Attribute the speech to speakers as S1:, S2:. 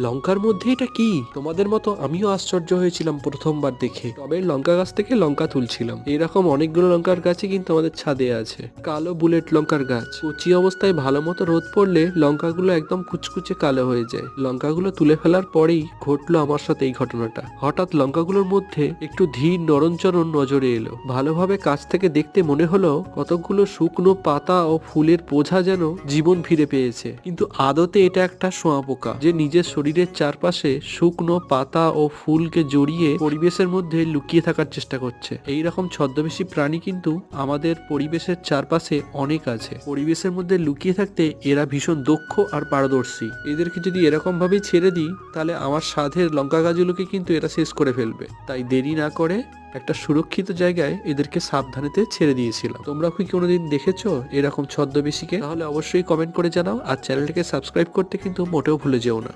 S1: লঙ্কার মধ্যে এটা কি? তোমাদের মতো আমিও আশ্চর্য হয়েছিলাম প্রথমবার দেখে। তবে লঙ্কা গাছ থেকে লঙ্কা তুলছিলাম। এরকম অনেকগুলো লঙ্কার গাছই কিন্তু আমাদের ছাদে আছে। কালো বুলেট লঙ্কার গাছ। কচি অবস্থায় ভালো মতো রোদ পড়লে লঙ্কাগুলো একদম কুচকুচে কালো হয়ে যায়। লঙ্কাগুলো তুলে ফেলার পরেই ঘটলো আমার সাথে এই ঘটনাটা। হঠাৎ লঙ্কাগুলোর মধ্যে একটু ধীর নরণচরণ নজরে এলো। ভালোভাবে কাছ থেকে দেখতে মনে হলো কতকগুলো শুকনো পাতা ও ফুলের বোঝা যেন জীবন ফিরে পেয়েছে। কিন্তু আদতে এটা একটা শোঁয়া পোকা, যে নিজের শরীরের চারপাশে শুকনো পাতা ও ফুলকে জড়িয়ে পরিবেশের মধ্যে লুকিয়ে থাকার চেষ্টা করছে। এই রকম ছদ্মবেশী প্রাণী কিন্তু আমাদের পরিবেশের চারপাশে অনেক আছে। পরিবেশের মধ্যে লুকিয়ে থাকতে এরা ভীষণ দক্ষ আর পারদর্শী। এদেরকে যদি এরকম ভাবে ছেড়ে দিই, তাহলে আমার সাধের লঙ্কা গাছগুলোকে কিন্তু এরা শেষ করে ফেলবে। তাই দেরি না করে একটা সুরক্ষিত জায়গায় এদেরকে সাবধানেতে ছেড়ে দিয়েছিলাম। তোমরা কি কোনোদিন দেখেছ এরকম ছদ্মবেশীকে? তাহলে অবশ্যই কমেন্ট করে জানাও। আর চ্যানেলটাকে সাবস্ক্রাইব করতে কিন্তু মোটেও ভুলে যেও না।